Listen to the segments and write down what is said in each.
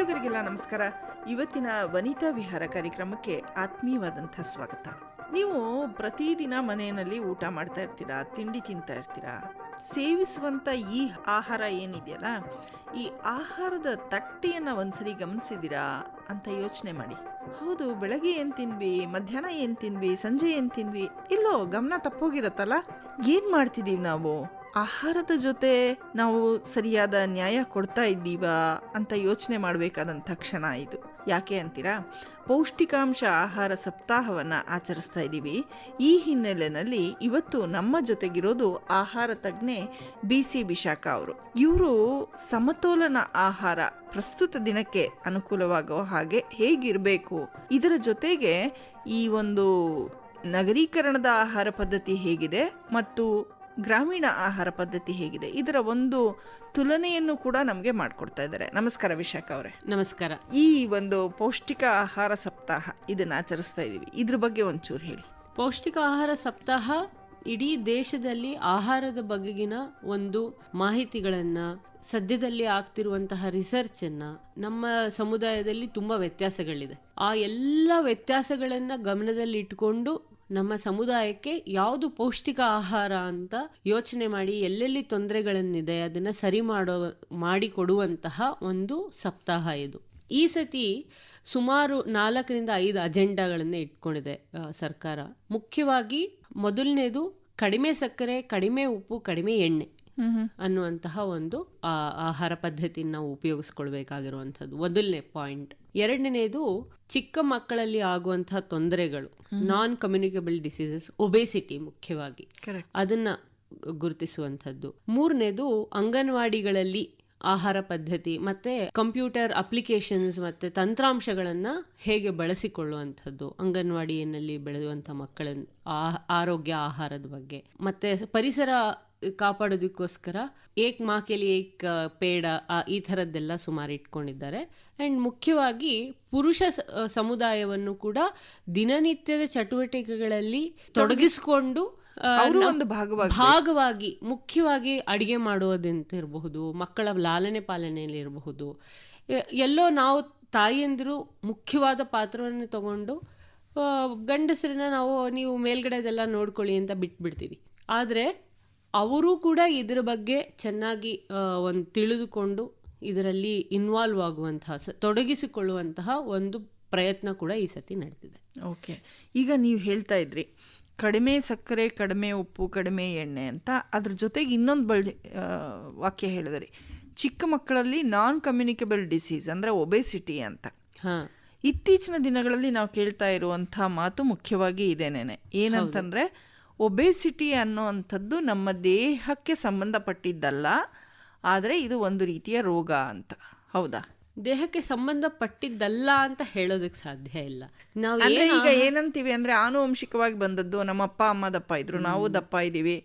ಕೇಳುಗರಿಗೆಲ್ಲ ನಮಸ್ಕಾರ. ಇವತ್ತಿನ ವನಿತಾ ವಿಹಾರ ಕಾರ್ಯಕ್ರಮಕ್ಕೆ ಆತ್ಮೀಯವಾದಂಥ ಸ್ವಾಗತ. ನೀವು ಪ್ರತಿದಿನ ಮನೆಯಲ್ಲಿ ಊಟ ಮಾಡ್ತಾ ಇರ್ತೀರಾ, ತಿಂಡಿ ತಿಂತಾ ಇರ್ತೀರಾ? ಸೇವಿಸುವಂಥ ಈ ಆಹಾರ ಏನಿದೆಯಲ್ಲ, ಈ ಆಹಾರದ ತಟ್ಟೆಯನ್ನು ಒಂದ್ಸರಿ ಗಮನಿಸಿದ್ದೀರಾ ಅಂತ ಯೋಚನೆ ಮಾಡಿ. ಹೌದು, ಬೆಳಗ್ಗೆ ಏನು ತಿನ್ವಿ ಮಧ್ಯಾಹ್ನ ಏನು ತಿನ್ವಿ ಸಂಜೆ ಏನು ತಿನ್ವಿ ಇಲ್ಲೋ ಗಮನ ತಪ್ಪೋಗಿರತ್ತಲ್ಲ? ಏನು ಮಾಡ್ತಿದ್ದೀವಿ ನಾವು? ಆಹಾರದ ಜೊತೆ ನಾವು ಸರಿಯಾದ ನ್ಯಾಯ ಕೊಡ್ತಾ ಇದ್ದೀವಾ ಅಂತ ಯೋಚನೆ ಮಾಡಬೇಕಾದಂಥ ಕ್ಷಣ ಇದು. ಯಾಕೆ ಅಂತೀರಾ? ಪೌಷ್ಟಿಕಾಂಶ ಆಹಾರ ಸಪ್ತಾಹವನ್ನು ಆಚರಿಸ್ತಾ ಇದ್ದೀವಿ. ಈ ಹಿನ್ನೆಲೆಯಲ್ಲಿ ಇವತ್ತು ನಮ್ಮ ಜೊತೆಗಿರೋದು ಆಹಾರ ತಜ್ಞೆ ಬಿ ಸಿ ವಿಶಾಖ ಅವರು. ಇವರು ಸಮತೋಲನ ಆಹಾರ ಪ್ರಸ್ತುತ ದಿನಕ್ಕೆ ಅನುಕೂಲವಾಗೋ ಹಾಗೆ ಹೇಗಿರಬೇಕು? ಇದರ ಜೊತೆಗೆ ಈ ಒಂದು ನಗರೀಕರಣದ ಆಹಾರ ಪದ್ಧತಿ ಹೇಗಿದೆ ಮತ್ತು ಗ್ರಾಮೀಣ ಆಹಾರ ಪದ್ಧತಿ ಹೇಗಿದೆ? ಇದರ ಒಂದು ತುಲನೆಯನ್ನು ಕೂಡ ನಮಗೆ ಮಾಡಿಕೊಡ್ತಾ ಇದ್ದಾರೆ. ನಮಸ್ಕಾರ ವಿಶಾಖ ಅವರೇ. ನಮಸ್ಕಾರ. ಈ ಒಂದು ಪೌಷ್ಟಿಕ ಆಹಾರ ಸಪ್ತಾಹ ಇದನ್ನ ಆಚರಿಸ್ತಾ ಇದ್ದೀವಿ ಇದ್ರ ಬಗ್ಗೆ ಒಂಚೂರು ಹೇಳಿ. ಪೌಷ್ಟಿಕ ಆಹಾರ ಸಪ್ತಾಹ ಇಡೀ ದೇಶದಲ್ಲಿ ಆಹಾರದ ಬಗೆಗಿನ ಒಂದು ಮಾಹಿತಿಗಳನ್ನ ಸದ್ಯದಲ್ಲಿ ಆಗ್ತಿರುವಂತಹ ರಿಸರ್ಚ್ ಅನ್ನ ನಮ್ಮ ಸಮುದಾಯದಲ್ಲಿ ತುಂಬಾ ವ್ಯತ್ಯಾಸಗಳಿದೆ. ಆ ಎಲ್ಲ ವ್ಯತ್ಯಾಸಗಳನ್ನ ಗಮನದಲ್ಲಿ ಇಟ್ಕೊಂಡು ನಮ್ಮ ಸಮುದಾಯಕ್ಕೆ ಯಾವುದು ಪೌಷ್ಟಿಕ ಆಹಾರ ಅಂತ ಯೋಚನೆ ಮಾಡಿ ಎಲ್ಲೆಲ್ಲಿ ತೊಂದರೆಗಳನ್ನಿದೆ ಅದನ್ನ ಸರಿ ಮಾಡೋ ಮಾಡಿಕೊಡುವಂತಹ ಒಂದು ಸಪ್ತಾಹ ಇದು. ಈ ಸತಿ ಸುಮಾರು ನಾಲ್ಕರಿಂದ ಐದು ಅಜೆಂಡಾಗಳನ್ನು ಇಟ್ಕೊಂಡಿದೆ ಸರ್ಕಾರ. ಮುಖ್ಯವಾಗಿ ಮೊದಲನೇದು ಕಡಿಮೆ ಸಕ್ಕರೆ ಕಡಿಮೆ ಉಪ್ಪು ಕಡಿಮೆ ಎಣ್ಣೆ ಅನ್ನುವಂತಹ ಒಂದು ಆಹಾರ ಪದ್ಧತಿನ ನಾವು ಉಪಯೋಗಿಸ್ಕೊಳ್ಬೇಕಾಗಿರುವಂಥದ್ದು. ಮೊದಲನೇ ಪಾಯಿಂಟ್. ಎರಡನೇದು ಚಿಕ್ಕ ಮಕ್ಕಳಲ್ಲಿ ಆಗುವಂತಹ ತೊಂದರೆಗಳು ನಾನ್ ಕಮ್ಯುನಿಕೇಬಲ್ ಡಿಸೀಸಸ್ ಒಬೇಸಿಟಿ ಮುಖ್ಯವಾಗಿ. ಅದನ್ನ ಗುರುತಿಸುವಂಥದ್ದು. ಮೂರನೇದು ಅಂಗನವಾಡಿಗಳಲ್ಲಿ ಆಹಾರ ಪದ್ಧತಿ ಮತ್ತೆ ಕಂಪ್ಯೂಟರ್ ಅಪ್ಲಿಕೇಶನ್ಸ್ ಮತ್ತೆ ತಂತ್ರಾಂಶಗಳನ್ನ ಹೇಗೆ ಬಳಸಿಕೊಳ್ಳುವಂಥದ್ದು ಅಂಗನವಾಡಿಯಲ್ಲಿ ಬೆಳೆಯುವಂಥ ಮಕ್ಕಳ ಆರೋಗ್ಯ ಆಹಾರದ ಬಗ್ಗೆ. ಮತ್ತೆ ಪರಿಸರ ಕಾಪಾಡೋದಕ್ಕೋಸ್ಕರ ಏಕ್ ಮಾಕೆಲಿ ಏಕ್ ಪೇಡ ಈ ಥರದ್ದೆಲ್ಲ ಸುಮಾರು ಇಟ್ಕೊಂಡಿದ್ದಾರೆ. ಅಂಡ್ ಮುಖ್ಯವಾಗಿ ಪುರುಷ ಸಮುದಾಯವನ್ನು ಕೂಡ ದಿನನಿತ್ಯದ ಚಟುವಟಿಕೆಗಳಲ್ಲಿ ತೊಡಗಿಸಿಕೊಂಡು ಒಂದು ಭಾಗವಾಗಿ ಭಾಗವಾಗಿ ಮುಖ್ಯವಾಗಿ ಅಡಿಗೆ ಮಾಡುವುದಂತ ಇರಬಹುದು ಮಕ್ಕಳ ಲಾಲನೆ ಪಾಲನೆಯಲ್ಲಿ ಇರಬಹುದು. ಎಲ್ಲೋ ನಾವು ತಾಯಿಯಂದಿರು ಮುಖ್ಯವಾದ ಪಾತ್ರವನ್ನು ತಗೊಂಡು ಗಂಡಸರನ್ನ ನಾವು ನೀವು ಮೇಲ್ಗಡೆದೆಲ್ಲ ನೋಡ್ಕೊಳ್ಳಿ ಅಂತ ಬಿಟ್ಬಿಡ್ತೀವಿ. ಆದರೆ ಅವರು ಕೂಡ ಇದರ ಬಗ್ಗೆ ಚೆನ್ನಾಗಿ ಒಂದು ತಿಳಿದುಕೊಂಡು ಇದರಲ್ಲಿ ಇನ್ವಾಲ್ವ್ ಆಗುವಂತಹ ಸ- ತೊಡಗಿಸಿಕೊಳ್ಳುವಂತಹ ಒಂದು ಪ್ರಯತ್ನ ಕೂಡ ಈ ಸತಿ ನಡೆದಿದೆ. ಓಕೆ. ಈಗ ನೀವು ಹೇಳ್ತಾ ಇದ್ರಿ ಕಡಿಮೆ ಸಕ್ಕರೆ ಕಡಿಮೆ ಉಪ್ಪು ಕಡಿಮೆ ಎಣ್ಣೆ ಅಂತ. ಅದ್ರ ಜೊತೆಗೆ ಇನ್ನೊಂದು ಬಳ್ಳಿ ಆ, ವಾಕ್ಯ ಹೇಳಿದ್ರಿ. ಚಿಕ್ಕ ಮಕ್ಕಳಲ್ಲಿ ನಾನ್ ಕಮ್ಯುನಿಕೇಬಲ್ ಡಿಸೀಸ್ ಅಂದರೆ ಒಬೆಸಿಟಿ ಅಂತ. ಹಾ. ಇತ್ತೀಚಿನ ದಿನಗಳಲ್ಲಿ ನಾವು ಕೇಳ್ತಾ ಇರುವಂಥ ಮಾತು ಮುಖ್ಯವಾಗಿ ಇದೇನೇನೆ. ಏನಂತಂದ್ರೆ ಒಬೆಸಿಟಿ ಅನ್ನೋವಂಥದ್ದು ನಮ್ಮ ದೇಹಕ್ಕೆ ಸಂಬಂಧಪಟ್ಟಿದ್ದಲ್ಲ ಆದರೆ ಇದು ಒಂದು ರೀತಿಯ ರೋಗ ಅಂತ. ಹೌದಾ? ದೇಹಕ್ಕೆ ಸಂಬಂಧಪಟ್ಟಿದ್ದಲ್ಲ ಅಂತ ಹೇಳೋದಕ್ಕೆ ಸಾಧ್ಯ ಇಲ್ಲ. ನಾವು ಅಂದ್ರೆ ಈಗ ಏನಂತೀವಿ ಅಂದ್ರೆ ಆನುವಂಶಿಕವಾಗಿ ಬಂದದ್ದು ನಮ್ಮ ಅಪ್ಪ ಅಮ್ಮ ದಪ್ಪ ಇದ್ರು. ನಾವು ದಪ್ಪ ಇದ್ದೀವಿ.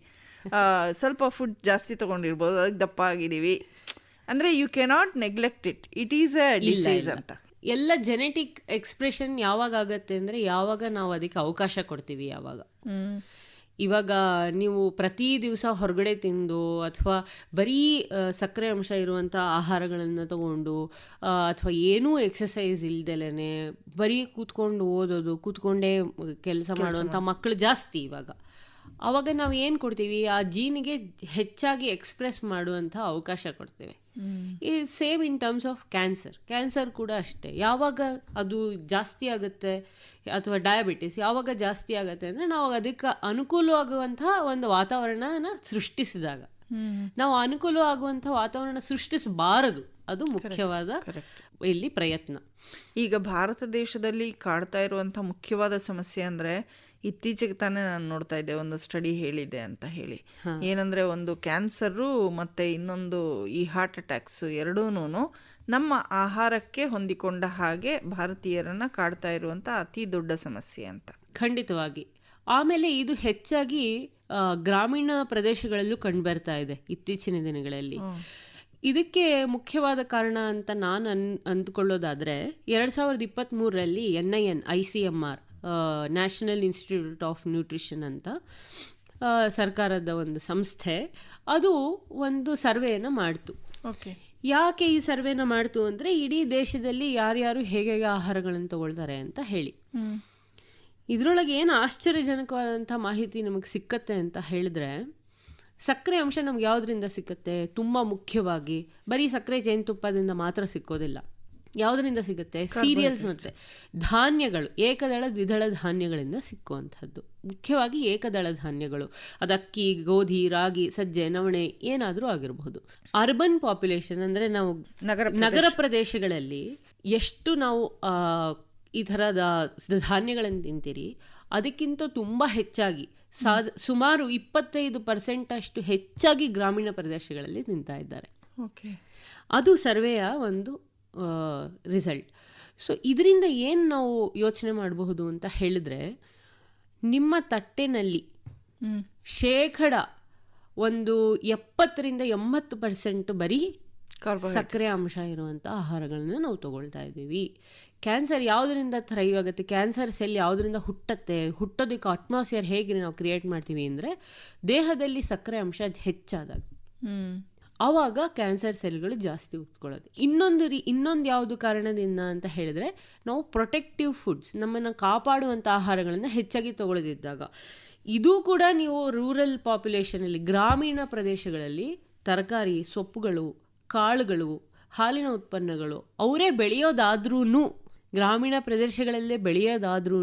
ಸ್ವಲ್ಪ ಫುಡ್ ಜಾಸ್ತಿ ತಗೊಂಡಿರ್ಬೋದು ಅದಕ್ಕೆ ದಪ್ಪ ಆಗಿದ್ದೀವಿ. ಅಂದ್ರೆ you cannot neglect it it is a disease ಅಂತ. ಎಲ್ಲ ಜೆನೆಟಿಕ್ ಎಕ್ಸ್ಪ್ರೆಷನ್ ಯಾವಾಗ ಆಗುತ್ತೆ ಅಂದ್ರೆ ಯಾವಾಗ ನಾವು ಅದಕ್ಕೆ ಅವಕಾಶ ಕೊಡ್ತೀವಿ ಯಾವಾಗ. ಹ್ಮ್. ಇವಾಗ ನೀವು ಪ್ರತಿ ದಿವಸ ಹೊರಗಡೆ ತಿಂದು ಅಥವಾ ಬರೀ ಸಕ್ಕರೆ ಅಂಶ ಇರುವಂಥ ಆಹಾರಗಳನ್ನು ತಗೊಂಡು ಅಥವಾ ಏನೂ ಎಕ್ಸಸೈಸ್ ಇಲ್ದಲೇ ಬರೀ ಕೂತ್ಕೊಂಡು ಓದೋದು ಕೂತ್ಕೊಂಡೇ ಕೆಲಸ ಮಾಡುವಂಥ ಮಕ್ಕಳು ಜಾಸ್ತಿ ಇವಾಗ. ಆವಾಗ ನಾವು ಏನು ಕೊಡ್ತೀವಿ? ಆ ಜೀನಿಗೆ ಹೆಚ್ಚಾಗಿ ಎಕ್ಸ್ಪ್ರೆಸ್ ಮಾಡುವಂಥ ಅವಕಾಶ ಕೊಡ್ತೇವೆ. ಈ same in terms of cancer. Cancer ಕೂಡ ಅಷ್ಟೇ. ಯಾವಾಗ ಅದು ಜಾಸ್ತಿ ಆಗುತ್ತೆ ಅಥವಾ ಡಯಾಬಿಟಿಸ್ ಯಾವಾಗ ಜಾಸ್ತಿ ಆಗುತ್ತೆ ಅಂದರೆ ನಾವು ಅದಕ್ಕೆ ಅನುಕೂಲವಾಗುವಂತಹ ಒಂದು ವಾತಾವರಣನ ಸೃಷ್ಟಿಸಿದಾಗ. ನಾವು ಅನುಕೂಲ ಆಗುವಂತಹ ವಾತಾವರಣ ಸೃಷ್ಟಿಸಬಾರದು. ಅದು ಮುಖ್ಯವಾದ ಇಲ್ಲಿ ಪ್ರಯತ್ನ. ಈಗ ಭಾರತ ದೇಶದಲ್ಲಿ ಕಾಡ್ತಾ ಇರುವಂಥ ಮುಖ್ಯವಾದ ಸಮಸ್ಯೆ ಅಂದರೆ ಇತ್ತೀಚೆಗೆ ತಾನೇ ನಾನು ನೋಡ್ತಾ ಇದ್ದೆ ಒಂದು ಸ್ಟಡಿ ಹೇಳಿದೆ ಅಂತ ಹೇಳಿ. ಏನಂದ್ರೆ ಒಂದು ಕ್ಯಾನ್ಸರು ಮತ್ತೆ ಇನ್ನೊಂದು ಈ ಹಾರ್ಟ್ ಅಟ್ಯಾಕ್ಸ್ ಎರಡೂನು ನಮ್ಮ ಆಹಾರಕ್ಕೆ ಹೊಂದಿಕೊಂಡ ಹಾಗೆ ಭಾರತೀಯರನ್ನ ಕಾಡ್ತಾ ಇರುವಂಥ ಅತಿ ದೊಡ್ಡ ಸಮಸ್ಯೆ ಅಂತ. ಖಂಡಿತವಾಗಿ. ಆಮೇಲೆ ಇದು ಹೆಚ್ಚಾಗಿ ಗ್ರಾಮೀಣ ಪ್ರದೇಶಗಳಲ್ಲೂ ಕಂಡುಬರ್ತಾ ಇದೆ ಇತ್ತೀಚಿನ ದಿನಗಳಲ್ಲಿ. ಇದಕ್ಕೆ ಮುಖ್ಯವಾದ ಕಾರಣ ಅಂತ ನಾನು ಅನ್ ಅಂದ್ಕೊಳ್ಳೋದಾದರೆ ಎರಡು ಸಾವಿರದ ಇಪ್ಪತ್ತ್ಮೂರರಲ್ಲಿ N I N I C M R national institute of nutrition ಅಂತ ಸರ್ಕಾರದ ಒಂದು ಸಂಸ್ಥೆ. ಅದು ಒಂದು ಸರ್ವೆಯನ್ನು ಮಾಡ್ತು. ಓಕೆ. ಯಾಕೆ ಈ ಸರ್ವೆನ ಮಾಡ್ತು ಅಂದರೆ ಇಡೀ ದೇಶದಲ್ಲಿ ಯಾರ್ಯಾರು ಹೇಗೆ ಹೇಗೆ ಆಹಾರಗಳನ್ನು ತಗೊಳ್ತಾರೆ ಅಂತ ಹೇಳಿ. ಇದರೊಳಗೆ ಏನು ಆಶ್ಚರ್ಯಜನಕವಾದಂಥ ಮಾಹಿತಿ ನಮಗೆ ಸಿಕ್ಕತ್ತೆ ಅಂತ ಹೇಳಿದ್ರೆ ಸಕ್ಕರೆ ಅಂಶ ನಮ್ಗೆ ಯಾವುದರಿಂದ ಸಿಕ್ಕತ್ತೆ? ತುಂಬ ಮುಖ್ಯವಾಗಿ. ಬರೀ ಸಕ್ಕರೆ ಜೇನುತುಪ್ಪದಿಂದ ಮಾತ್ರ ಸಿಕ್ಕೋದಿಲ್ಲ. ಯಾವುದರಿಂದ ಸಿಗುತ್ತೆ? ಸೀರಿಯಲ್ಸ್ ಮತ್ತೆ ಧಾನ್ಯಗಳು ಏಕದಳ ದ್ವಿದಳ ಧಾನ್ಯಗಳಿಂದ ಸಿಕ್ಕುವಂಥದ್ದು. ಮುಖ್ಯವಾಗಿ ಏಕದಳ ಧಾನ್ಯಗಳು. ಅದು ಅಕ್ಕಿ ಗೋಧಿ ರಾಗಿ ಸಜ್ಜೆ ನವಣೆ ಏನಾದರೂ ಆಗಿರಬಹುದು ಅರ್ಬನ್ ಪಾಪ್ಯುಲೇಷನ್ ಅಂದರೆ ನಾವು ನಗರ ನಗರ ಪ್ರದೇಶಗಳಲ್ಲಿ ಎಷ್ಟು ನಾವು ಈ ಥರದ ಧಾನ್ಯಗಳನ್ನು ತಿಂತೀರಿ ಅದಕ್ಕಿಂತ ತುಂಬ ಹೆಚ್ಚಾಗಿ ಸಾದ್ ಸುಮಾರು ಇಪ್ಪತ್ತೈದು ಪರ್ಸೆಂಟ್ ಅಷ್ಟು ಹೆಚ್ಚಾಗಿ ಗ್ರಾಮೀಣ ಪ್ರದೇಶಗಳಲ್ಲಿ ತಿಂತಾ ಇದ್ದಾರೆ. ಓಕೆ. ಅದು ಸರ್ವೆಯ ಒಂದು ರಿಸಲ್ಟ್ ಸೊ ಇದರಿಂದ ಏನು ನಾವು ಯೋಚನೆ ಮಾಡಬಹುದು ಅಂತ ಹೇಳಿದ್ರೆ ನಿಮ್ಮ ತಟ್ಟೆನಲ್ಲಿ ಶೇಕಡ ಒಂದು ಎಪ್ಪತ್ತರಿಂದ ಎಂಬತ್ತು ಪರ್ಸೆಂಟ್ ಬರೀ ಸಕ್ಕರೆ ಅಂಶ ಇರುವಂಥ ಆಹಾರಗಳನ್ನು ನಾವು ತಗೊಳ್ತಾ ಇದ್ದೀವಿ. ಕ್ಯಾನ್ಸರ್ ಯಾವುದರಿಂದ ಥ್ರೈವ್ ಆಗುತ್ತೆ? ಕ್ಯಾನ್ಸರ್ ಸೆಲ್ ಯಾವುದರಿಂದ ಹುಟ್ಟತ್ತೆ? ಹುಟ್ಟೋದಕ್ಕೆ ಅಟ್ಮಾಸ್ಫಿಯರ್ ಹೇಗೆ ನಾವು ಕ್ರಿಯೇಟ್ ಮಾಡ್ತೀವಿ ಅಂದರೆ ದೇಹದಲ್ಲಿ ಸಕ್ಕರೆ ಅಂಶ ಹೆಚ್ಚಾದಾಗ. ಆವಾಗ ಕ್ಯಾನ್ಸರ್ ಸೆಲ್ಗಳು ಜಾಸ್ತಿ ಉತ್ಕೊಳ್ಳೋದು ಇನ್ನೊಂದು ರೀ, ಇನ್ನೊಂದು ಯಾವುದು ಕಾರಣದಿಂದ ಅಂತ ಹೇಳಿದ್ರೆ, ನಾವು ಪ್ರೊಟೆಕ್ಟಿವ್ ಫುಡ್ಸ್ ನಮ್ಮನ್ನು ಕಾಪಾಡುವಂಥ ಆಹಾರಗಳನ್ನು ಹೆಚ್ಚಾಗಿ ತಗೊಳ್ಳೋದಿದ್ದಾಗ, ಇದು ಕೂಡ ನೀವು ರೂರಲ್ ಪಾಪ್ಯುಲೇಷನಲ್ಲಿ ಗ್ರಾಮೀಣ ಪ್ರದೇಶಗಳಲ್ಲಿ ತರಕಾರಿ, ಸೊಪ್ಪುಗಳು, ಕಾಳುಗಳು, ಹಾಲಿನ ಉತ್ಪನ್ನಗಳು, ಅವರೇ ಬೆಳೆಯೋದಾದ್ರೂ ಗ್ರಾಮೀಣ ಪ್ರದೇಶಗಳಲ್ಲೇ ಬೆಳೆಯೋದಾದ್ರೂ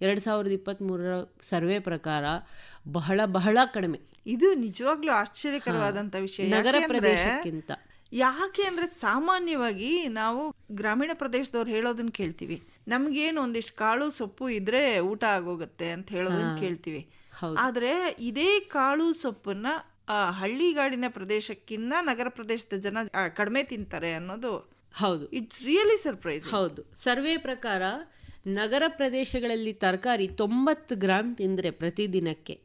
ಎರಡು ಸಾವಿರದ ಇಪ್ಪತ್ತ್ಮೂರರ ಸರ್ವೆ ಪ್ರಕಾರ ಬಹಳ ಬಹಳ ಕಡಿಮೆ. ಇದು ನಿಜವಾಗ್ಲೂ ಆಶ್ಚರ್ಯಕರವಾದಂತ ವಿಷಯ. ನಗರ ಯಾಕೆ ಅಂದ್ರೆ- ಪ್ರದೇಶಕ್ಕಿಂತ. ಯಾಕೆ ಅಂದ್ರೆ ಸಾಮಾನ್ಯವಾಗಿ ನಾವು ಗ್ರಾಮೀಣ ಪ್ರದೇಶದವ್ರು ಹೇಳೋದನ್ನ ಕೇಳ್ತೀವಿ. ನಮ್ಗೇನು ಒಂದಿಷ್ಟು ಕಾಳು ಸೊಪ್ಪು ಇದ್ರೆ ಊಟ ಆಗೋಗತ್ತೆ ಅಂತ ಹೇಳೋದನ್ನ ಕೇಳ್ತೀವಿ. ಆದ್ರೆ ಇದೇ ಕಾಳು ಸೊಪ್ಪನ್ನ ಹಳ್ಳಿಗಾಡಿನ ಪ್ರದೇಶಕ್ಕಿಂತ ನಗರ ಪ್ರದೇಶದ ಜನ ಕಡಿಮೆ ತಿಂತಾರೆ ಅನ್ನೋದು ಹೌದು. ಇಟ್ಸ್ ರಿಯಲಿ ಸರ್ಪ್ರೈಸ್ ಹೌದು. ಸರ್ವೆ ಪ್ರಕಾರ ನಗರ ಪ್ರದೇಶಗಳಲ್ಲಿ ತರಕಾರಿ ತೊಂಬತ್ತು ಗ್ರಾಮ್ ತಿಂದರೆ ಪ್ರತಿದಿನಕ್ಕೆ.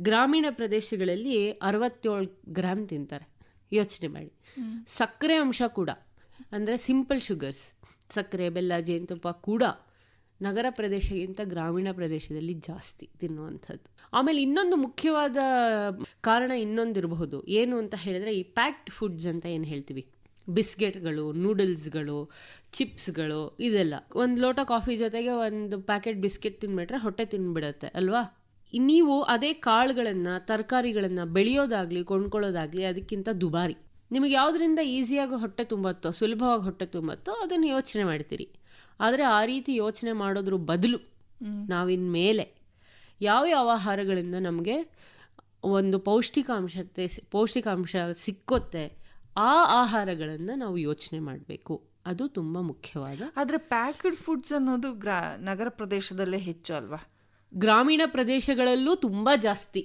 ಗ್ರಾಮೀಣ ಪ್ರದೇಶಗಳಲ್ಲಿ ಅರವತ್ತೇಳು ಗ್ರಾಮ್ ತಿಂತಾರೆ. ಯೋಚನೆ ಮಾಡಿ. ಸಕ್ಕರೆ ಅಂಶ ಕೂಡ. ಅಂದರೆ ಸಿಂಪಲ್ ಶುಗರ್ಸ್ ಸಕ್ಕರೆ, ಬೆಲ್ಲ, ಜೇನುತುಪ್ಪ ಕೂಡ ನಗರ ಪ್ರದೇಶಕ್ಕಿಂತ ಗ್ರಾಮೀಣ ಪ್ರದೇಶದಲ್ಲಿ ಜಾಸ್ತಿ ತಿನ್ನುವಂಥದ್ದು. ಆಮೇಲೆ ಇನ್ನೊಂದು ಮುಖ್ಯವಾದ ಕಾರಣ ಇನ್ನೊಂದಿರಬಹುದು. ಏನು ಅಂತ ಹೇಳಿದ್ರೆ ಈ ಪ್ಯಾಕ್ಡ್ ಫುಡ್ಸ್ ಅಂತ ಏನು ಹೇಳ್ತೀವಿ? ಬಿಸ್ಕೆಟ್ಗಳು ನೂಡಲ್ಸ್ಗಳು ಚಿಪ್ಸ್ಗಳು ಇದೆಲ್ಲ. ಒಂದು ಲೋಟ ಕಾಫಿ ಜೊತೆಗೆ ಒಂದು ಪ್ಯಾಕೆಟ್ ಬಿಸ್ಕೆಟ್ ತಿನ್ಬಿಟ್ರೆ ಹೊಟ್ಟೆ ತಿನ್ಬಿಡತ್ತೆ ಅಲ್ವಾ? ನೀವು ಅದೇ ಕಾಳುಗಳನ್ನು ತರಕಾರಿಗಳನ್ನು ಬೆಳೆಯೋದಾಗಲಿ ಕೊಂಡ್ಕೊಳ್ಳೋದಾಗಲಿ ಅದಕ್ಕಿಂತ ದುಬಾರಿ. ನಿಮಗೆ ಯಾವುದರಿಂದ ಈಸಿಯಾಗಿ ಹೊಟ್ಟೆ ತುಂಬತ್ತೋ ಸುಲಭವಾಗಿ ಹೊಟ್ಟೆ ತುಂಬತ್ತೋ ಅದನ್ನು ಯೋಚನೆ ಮಾಡ್ತೀರಿ. ಆದರೆ ಆ ರೀತಿ ಯೋಚನೆ ಮಾಡೋದ್ರ ಬದಲು. ನಾವಿನ್ ಮೇಲೆ ಯಾವ್ಯಾವ ಆಹಾರಗಳಿಂದ ನಮಗೆ ಒಂದು ಪೌಷ್ಟಿಕಾಂಶತೆ ಪೌಷ್ಟಿಕಾಂಶ ಸಿಕ್ಕುತ್ತೆ ಆ ಆಹಾರಗಳನ್ನು ನಾವು ಯೋಚನೆ ಮಾಡಬೇಕು. ಅದು ತುಂಬ ಮುಖ್ಯವಾದ ಆದರೆ ಪ್ಯಾಕ್ಡ್ ಫುಡ್ಸ್ ಅನ್ನೋದು ಗ್ರಾ ನಗರ ಪ್ರದೇಶದಲ್ಲೇ ಹೆಚ್ಚು ಅಲ್ವಾ? ಗ್ರಾಮೀಣ ಪ್ರದೇಶಗಳಲ್ಲೂ ತುಂಬ ಜಾಸ್ತಿ.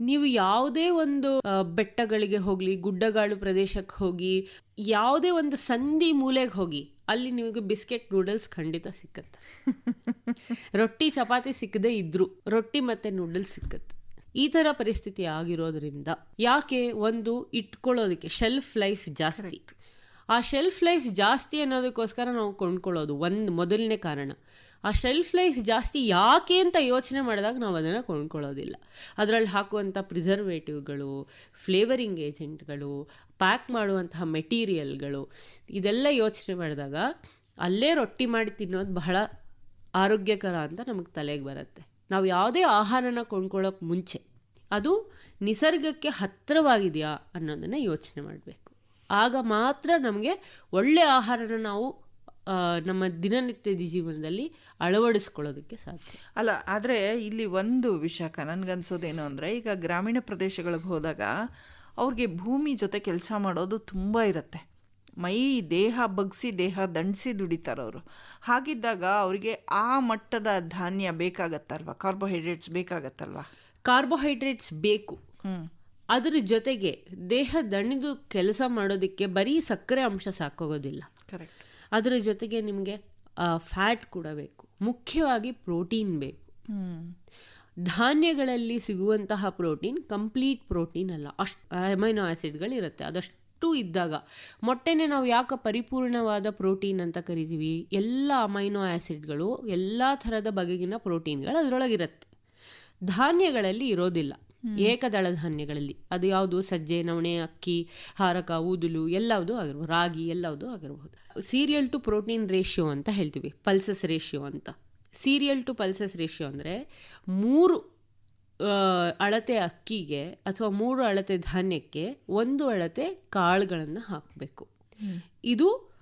ನೀವು ಯಾವುದೇ ಒಂದು ಬೆಟ್ಟಗಳಿಗೆ ಹೋಗಲಿ ಗುಡ್ಡಗಾಡು ಪ್ರದೇಶಕ್ಕೆ ಹೋಗಿ ಯಾವುದೇ ಒಂದು ಸಂಧಿ ಮೂಲೆಗೆ ಹೋಗಿ ಅಲ್ಲಿ ನಿಮಗೆ ಬಿಸ್ಕೆಟ್ ನೂಡಲ್ಸ್ ಖಂಡಿತ ಸಿಕ್ಕತ್ತೆ ರೊಟ್ಟಿ ಚಪಾತಿ ಸಿಕ್ಕದೇ ಇದ್ರು. ರೊಟ್ಟಿ ಮತ್ತೆ ನೂಡಲ್ಸ್ ಸಿಕ್ಕತ್ತೆ. ಈ ಥರ ಪರಿಸ್ಥಿತಿ ಆಗಿರೋದ್ರಿಂದ ಯಾಕೆ ಒಂದು ಇಟ್ಕೊಳ್ಳೋದಕ್ಕೆ ಶೆಲ್ಫ್ ಲೈಫ್ ಜಾಸ್ತಿ? ಆ ಶೆಲ್ಫ್ ಲೈಫ್ ಜಾಸ್ತಿ ಅನ್ನೋದಕ್ಕೋಸ್ಕರ ನಾವು ಕೊಂಡ್ಕೊಳ್ಳೋದು ಒಂದು ಮೊದಲನೇ ಕಾರಣ. ಆ ಶೆಲ್ಫ್ ಲೈಫ್ ಜಾಸ್ತಿ ಯಾಕೆ ಅಂತ ಯೋಚನೆ ಮಾಡಿದಾಗ ನಾವು ಅದನ್ನು ಕೊಂಡ್ಕೊಳ್ಳೋದಿಲ್ಲ. ಅದರಲ್ಲಿ ಹಾಕುವಂಥ ಪ್ರಿಸರ್ವೇಟಿವ್ಗಳು ಫ್ಲೇವರಿಂಗ್ ಏಜೆಂಟ್ಗಳು ಪ್ಯಾಕ್ ಮಾಡುವಂತಹ ಮೆಟೀರಿಯಲ್ಗಳು ಇದೆಲ್ಲ ಯೋಚನೆ ಮಾಡಿದಾಗ ಅಲ್ಲೇ ರೊಟ್ಟಿ ಮಾಡಿ ತಿನ್ನೋದು ಬಹಳ ಆರೋಗ್ಯಕರ ಅಂತ ನಮಗೆ ತಲೆಗೆ ಬರುತ್ತೆ. ನಾವು ಯಾವುದೇ ಆಹಾರನ ಕೊಂಡ್ಕೊಳ್ಳೋಕೆ ಮುಂಚೆ ಅದು ನಿಸರ್ಗಕ್ಕೆ ಹತ್ತಿರವಾಗಿದೆಯಾ ಅನ್ನೋದನ್ನು ಯೋಚನೆ ಮಾಡಬೇಕು. ಆಗ ಮಾತ್ರ ನಮಗೆ ಒಳ್ಳೆ ಆಹಾರನ ನಾವು ನಮ್ಮ ದಿನನಿತ್ಯದ ಜೀವನದಲ್ಲಿ ಅಳವಡಿಸ್ಕೊಳ್ಳೋದಕ್ಕೆ ಸಾಧ್ಯ. ಅಲ್ಲ, ಆದರೆ ಇಲ್ಲಿ ಒಂದು ವಿಷಯಕ ನನಗನ್ಸೋದೇನು ಅಂದರೆ, ಈಗ ಗ್ರಾಮೀಣ ಪ್ರದೇಶಗಳಿಗೆ ಹೋದಾಗ ಅವ್ರಿಗೆ ಭೂಮಿ ಜೊತೆ ಕೆಲಸ ಮಾಡೋದು ತುಂಬ ಇರುತ್ತೆ. ಮೈ ದೇಹ ಬಗ್ಸಿ ದೇಹ ದಂಡಿಸಿ ದುಡಿತಾರವರು ಹಾಗಿದ್ದಾಗ ಅವರಿಗೆ ಆ ಮಟ್ಟದ ಧಾನ್ಯ ಬೇಕಾಗತ್ತಲ್ವ? ಕಾರ್ಬೋಹೈಡ್ರೇಟ್ಸ್ ಬೇಕಾಗತ್ತಲ್ವ? ಕಾರ್ಬೋಹೈಡ್ರೇಟ್ಸ್ ಬೇಕು. ಅದರ ಜೊತೆಗೆ ದೇಹ ದಣಿದು ಕೆಲಸ ಮಾಡೋದಕ್ಕೆ ಬರೀ ಸಕ್ಕರೆ ಅಂಶ ಸಾಕೋಗೋದಿಲ್ಲ ಕರೆಕ್ಟ್ ಅದರ ಜೊತೆಗೆ ನಿಮಗೆ ಫ್ಯಾಟ್ ಕೂಡ ಬೇಕು. ಮುಖ್ಯವಾಗಿ ಪ್ರೋಟೀನ್ ಬೇಕು. ಹ್ಞೂ ಧಾನ್ಯಗಳಲ್ಲಿ ಸಿಗುವಂತಹ ಪ್ರೋಟೀನ್ ಕಂಪ್ಲೀಟ್ ಪ್ರೋಟೀನ್ ಅಲ್ಲ. ಅಷ್ಟು ಅಮೈನೋ ಆ್ಯಸಿಡ್ಗಳಿರುತ್ತೆ ಅದಷ್ಟು ಇದ್ದಾಗ. ಮೊಟ್ಟೆನೇ ನಾವು ಯಾಕೆ ಪರಿಪೂರ್ಣವಾದ ಪ್ರೋಟೀನ್ ಅಂತ ಕರಿತೀವಿ? ಎಲ್ಲ ಅಮೈನೋ ಆ್ಯಸಿಡ್ಗಳು ಎಲ್ಲ ಥರದ ಬಗೆಗಿನ ಪ್ರೋಟೀನ್ಗಳು ಅದರೊಳಗಿರುತ್ತೆ. ಧಾನ್ಯಗಳಲ್ಲಿ ಇರೋದಿಲ್ಲ. ಏಕದಳ ಧಾನ್ಯಗಳಲ್ಲಿ. ಅದು ಯಾವುದು? ಸಜ್ಜೆ ನವಣೆ ಅಕ್ಕಿ ಹಾರಕ ಊದುಲು ಎಲ್ಲವುದು ಆಗಿರ್ಬೋದು. ರಾಗಿ ಎಲ್ಲವುದು ಆಗಿರ್ಬೋದು. ಸೀರಿಯಲ್ ಟು ಪ್ರೋಟೀನ್ ರೇಷಿಯೋ ಅಂತ ಹೇಳ್ತೀವಿ. ಪಲ್ಸಸ್ ರೇಷಿಯೋ ಅಂತ. ಸೀರಿಯಲ್ ಟು ಪಲ್ಸಸ್ ರೇಷಿಯೋ ಅಂದರೆ ಮೂರು ಅಳತೆ ಅಕ್ಕಿಗೆ ಅಥವಾ ಮೂರು ಅಳತೆ ಧಾನ್ಯಕ್ಕೆ ಒಂದು ಅಳತೆ ಕಾಳುಗಳನ್ನು ಹಾಕಬೇಕು. ಇದು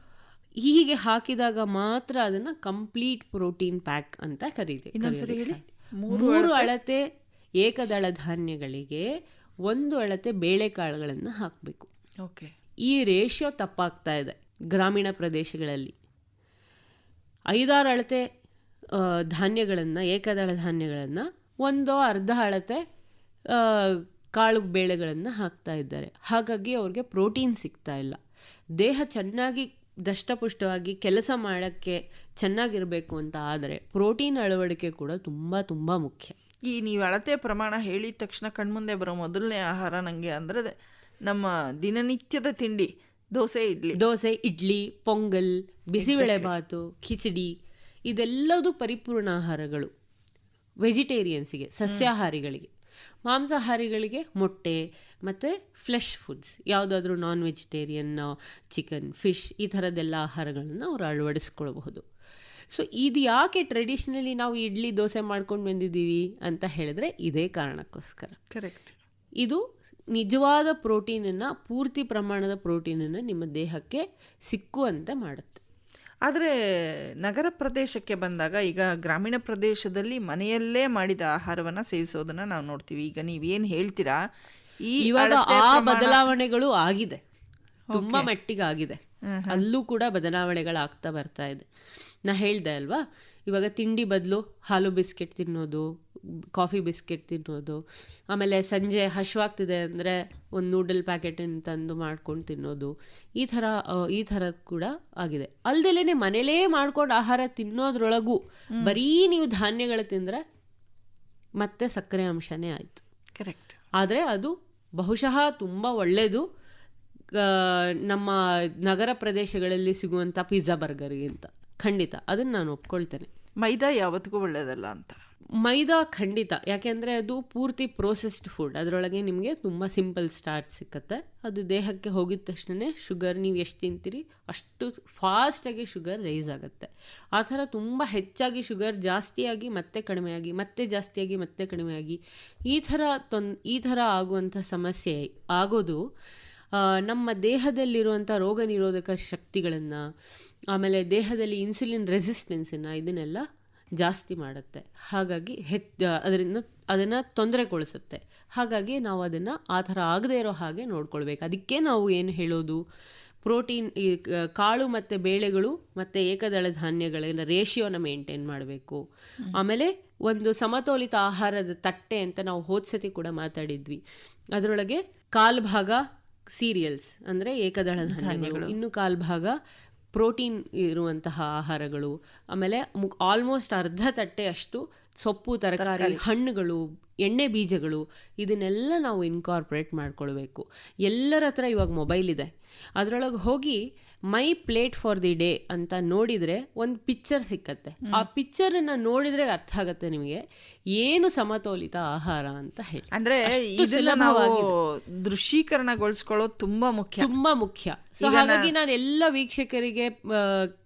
ಹೀಗೆ ಹಾಕಿದಾಗ ಮಾತ್ರ ಅದನ್ನ ಕಂಪ್ಲೀಟ್ ಪ್ರೋಟೀನ್ ಪ್ಯಾಕ್ ಅಂತ ಕರೀತೀವಿ. ಮೂರು ಅಳತೆ ಏಕದಳ ಧಾನ್ಯಗಳಿಗೆ ಒಂದು ಅಳತೆ ಬೇಳೆಕಾಳುಗಳನ್ನು ಹಾಕಬೇಕು. ಓಕೆ. ಈ ರೇಷಿಯೋ ತಪ್ಪಾಗ್ತಾ ಇದೆ ಗ್ರಾಮೀಣ ಪ್ರದೇಶಗಳಲ್ಲಿ. ಐದಾರು ಅಳತೆ ಧಾನ್ಯಗಳನ್ನು ಏಕದಳ ಧಾನ್ಯಗಳನ್ನು ಒಂದೋ ಅರ್ಧ ಅಳತೆ ಕಾಳು ಬೇಳೆಗಳನ್ನು ಹಾಕ್ತಾ ಇದ್ದಾರೆ. ಹಾಗಾಗಿ ಅವ್ರಿಗೆ ಪ್ರೋಟೀನ್ ಸಿಗ್ತಾ ಇಲ್ಲ. ದೇಹ ಚೆನ್ನಾಗಿ ದಷ್ಟಪುಷ್ಟವಾಗಿ ಕೆಲಸ ಮಾಡೋಕ್ಕೆ ಚೆನ್ನಾಗಿರಬೇಕು ಅಂತ ಆದರೆ ಪ್ರೋಟೀನ್ ಅಳವಡಿಕೆ ಕೂಡ ತುಂಬ ತುಂಬ ಮುಖ್ಯ. ಈ ನೀವು ಅಳತೆ ಪ್ರಮಾಣ ಹೇಳಿದ ತಕ್ಷಣ ಕಣ್ಮುಂದೆ ಬರೋ ಮೊದಲನೇ ಆಹಾರ ನನಗೆ ಅಂದರೆ ನಮ್ಮ ದಿನನಿತ್ಯದ ತಿಂಡಿ ದೋಸೆ ಇಡ್ಲಿ. ದೋಸೆ ಇಡ್ಲಿ ಪೊಂಗಲ್ ಬಿಸಿಬೇಳೆ ಬಾತು ಖಿಚಡಿ ಇದೆಲ್ಲದು ಪರಿಪೂರ್ಣ ಆಹಾರಗಳು. ವೆಜಿಟೇರಿಯನ್ಸಿಗೆ ಸಸ್ಯಾಹಾರಿಗಳಿಗೆ. ಮಾಂಸಾಹಾರಿಗಳಿಗೆ ಮೊಟ್ಟೆ ಮತ್ತು ಫ್ಲೆಶ್ ಫುಡ್ಸ್ ಯಾವುದಾದ್ರೂ ನಾನ್ ವೆಜಿಟೇರಿಯನ್ ಚಿಕನ್ ಫಿಶ್ ಈ ಥರದ್ದೆಲ್ಲ ಆಹಾರಗಳನ್ನು ಅವರು ಅಳವಡಿಸ್ಕೊಳ್ಬಹುದು. ಸೊ ಇದು ಯಾಕೆ ಟ್ರೆಡಿಷ್ನಲಿ ನಾವು ಇಡ್ಲಿ ದೋಸೆ ಮಾಡ್ಕೊಂಡು ಬಂದಿದ್ದೀವಿ ಅಂತ ಹೇಳಿದ್ರೆ ಇದೇ ಕಾರಣಕ್ಕೋಸ್ಕರ. ಕರೆಕ್ಟ್ ಇದು ನಿಜವಾದ ಪ್ರೋಟೀನನ್ನು ಪೂರ್ತಿ ಪ್ರಮಾಣದ ಪ್ರೋಟೀನನ್ನು ನಿಮ್ಮ ದೇಹಕ್ಕೆ ಸಿಕ್ಕುವಂತೆ ಮಾಡುತ್ತೆ. ಆದರೆ ನಗರ ಪ್ರದೇಶಕ್ಕೆ ಬಂದಾಗ ಈಗ ಗ್ರಾಮೀಣ ಪ್ರದೇಶದಲ್ಲಿ ಮನೆಯಲ್ಲೇ ಮಾಡಿದ ಆಹಾರವನ್ನು ಸೇವಿಸೋದನ್ನ ನಾವು ನೋಡ್ತೀವಿ. ಈಗ ನೀವೇನು ಹೇಳ್ತೀರಾ? ಈ ಇವಾಗ ಆ ಬದಲಾವಣೆಗಳು ಆಗಿದೆ. ತುಂಬಾ ಮಟ್ಟಿಗೆ ಆಗಿದೆ ಅಲ್ಲೂ ಕೂಡ ಬದಲಾವಣೆಗಳಾಗ್ತಾ ಬರ್ತಾ ಇದೆ. ನಾ ಹೇಳ್ದೆ ಅಲ್ವಾ? ಇವಾಗ ತಿಂಡಿ ಬದಲು ಹಾಲು ಬಿಸ್ಕೆಟ್ ತಿನ್ನೋದು ಕಾಫಿ ಬಿಸ್ಕೆಟ್ ತಿನ್ನೋದು. ಆಮೇಲೆ ಸಂಜೆ ಹಶ್ವಾಗ್ತಿದೆ ಅಂದರೆ ಒಂದು ನೂಡಲ್ ಪ್ಯಾಕೆಟನ್ನು ತಂದು ಮಾಡ್ಕೊಂಡು ತಿನ್ನೋದು. ಈ ಥರ ಈ ಥರದ್ದು ಕೂಡ ಆಗಿದೆ. ಅಲ್ದೆಲೇನೆ ಮನೇಲೇ ಮಾಡ್ಕೊಂಡು ಆಹಾರ ತಿನ್ನೋದ್ರೊಳಗೂ ಬರೀ ನೀವು ಧಾನ್ಯಗಳು ತಿಂದರೆ ಮತ್ತೆ ಸಕ್ಕರೆ ಅಂಶನೇ ಆಯಿತು. ಕರೆಕ್ಟ್ ಆದರೆ ಅದು ಬಹುಶಃ ತುಂಬ ಒಳ್ಳೆಯದು ನಮ್ಮ ನಗರ ಪ್ರದೇಶಗಳಲ್ಲಿ ಸಿಗುವಂಥ ಪಿಜ್ಜಾ ಬರ್ಗರ್ಗಿಂತ ಖಂಡಿತ. ಅದನ್ನು ನಾನು ಒಪ್ಕೊಳ್ತೇನೆ. ಮೈದಾ ಯಾವತ್ತಿಗೂ ಒಳ್ಳೆಯದಲ್ಲ ಅಂತ. ಮೈದಾ ಖಂಡಿತ ಯಾಕೆಂದರೆ ಅದು ಪೂರ್ತಿ ಪ್ರೋಸೆಸ್ಡ್ ಫುಡ್ ಅದರೊಳಗೆ ನಿಮಗೆ ತುಂಬ ಸಿಂಪಲ್ ಸ್ಟಾರ್ಚ್ ಸಿಕ್ಕತ್ತೆ. ಅದು ದೇಹಕ್ಕೆ ಹೋಗಿದ ತಕ್ಷಣ ಶುಗರ್ ನೀವು ಎಷ್ಟು ತಿಂತೀರಿ, ಅಷ್ಟು ಫಾಸ್ಟಾಗಿ ಶುಗರ್ ರೈಸ್ ಆಗುತ್ತೆ. ಆ ಥರ ತುಂಬ ಹೆಚ್ಚಾಗಿ ಶುಗರ್ ಜಾಸ್ತಿಯಾಗಿ ಮತ್ತೆ ಕಡಿಮೆಯಾಗಿ, ಮತ್ತೆ ಜಾಸ್ತಿಯಾಗಿ ಮತ್ತೆ ಕಡಿಮೆಯಾಗಿ ಈ ಥರ ತೊನ್, ಈ ಥರ ಆಗುವಂಥ ಸಮಸ್ಯೆ ಆಗೋದು ನಮ್ಮ ದೇಹದಲ್ಲಿರುವಂಥ ರೋಗ ನಿರೋಧಕ ಶಕ್ತಿಗಳನ್ನು, ಆಮೇಲೆ ದೇಹದಲ್ಲಿ ಇನ್ಸುಲಿನ್ ರೆಸಿಸ್ಟೆನ್ಸನ್ನು ಇದನ್ನೆಲ್ಲ ಜಾಸ್ತಿ ಮಾಡುತ್ತೆ. ಹಾಗಾಗಿ ಹೆಚ್ ಅದರಿಂದ ಅದನ್ನು ತೊಂದರೆಗೊಳಿಸುತ್ತೆ. ಹಾಗಾಗಿ ನಾವು ಅದನ್ನು ಆ ಥರ ಆಗದೇ ಇರೋ ಹಾಗೆ ನೋಡ್ಕೊಳ್ಬೇಕು. ಅದಕ್ಕೆ ನಾವು ಏನು ಹೇಳೋದು? ಪ್ರೋಟೀನ್ ಈ ಕಾಳು ಮತ್ತು ಬೇಳೆಗಳು ಮತ್ತು ಏಕದಳ ಧಾನ್ಯಗಳ ರೇಷಿಯೋನ ಮೇಂಟೈನ್ ಮಾಡಬೇಕು. ಆಮೇಲೆ ಒಂದು ಸಮತೋಲಿತ ಆಹಾರದ ತಟ್ಟೆ ಅಂತ ನಾವು ಹೋದ್ಸತಿ ಕೂಡ ಮಾತಾಡಿದ್ವಿ. ಅದರೊಳಗೆ ಕಾಲು ಭಾಗ ಸೀರಿಯಲ್ಸ್ ಅಂದರೆ ಏಕದಳ ಧಾನ್ಯಗಳು. ಇನ್ನು ಕಾಲು ಭಾಗ ಪ್ರೋಟೀನ್ ಇರುವಂತಹ ಆಹಾರಗಳು ಆಮೇಲೆ ಆಲ್ಮೋಸ್ಟ್ ಅರ್ಧ ತಟ್ಟೆ ಅಷ್ಟು ಸೊಪ್ಪು ತರಕಾರಿ ಹಣ್ಣುಗಳು ಎಣ್ಣೆ ಬೀಜಗಳು ಇದನ್ನೆಲ್ಲ ನಾವು ಇನ್ಕಾರ್ಪೊರೇಟ್ ಮಾಡ್ಕೊಳ್ಬೇಕು. ಎಲ್ಲರ ಹತ್ರ ಇವಾಗ ಮೊಬೈಲ್ ಇದೆ. ಅದರೊಳಗೆ ಹೋಗಿ my plate for the day ಅಂತ ನೋಡಿದರೆ ಒಂದು ಪಿಕ್ಚರ್ ಸಿಕ್ಕತ್ತೆ. ಆ ಪಿಕ್ಚರನ್ನು ನೋಡಿದರೆ ಅರ್ಥ ಆಗುತ್ತೆ ನಿಮಗೆ. ಏನು ಸಮತೋಲಿತ ಆಹಾರ ಅಂತ ಹೇಳಿ. ಅಂದ್ರೆ. ದೃಶ್ಯೀಕರಣಗೊಳಿಸ್ಕೊಳ್ಳೋದು ತುಂಬಾ ಮುಖ್ಯ. ತುಂಬಾ ಮುಖ್ಯ. ಸೊ ಹಾಗಾಗಿ ನಾನು ಎಲ್ಲ ವೀಕ್ಷಕರಿಗೆ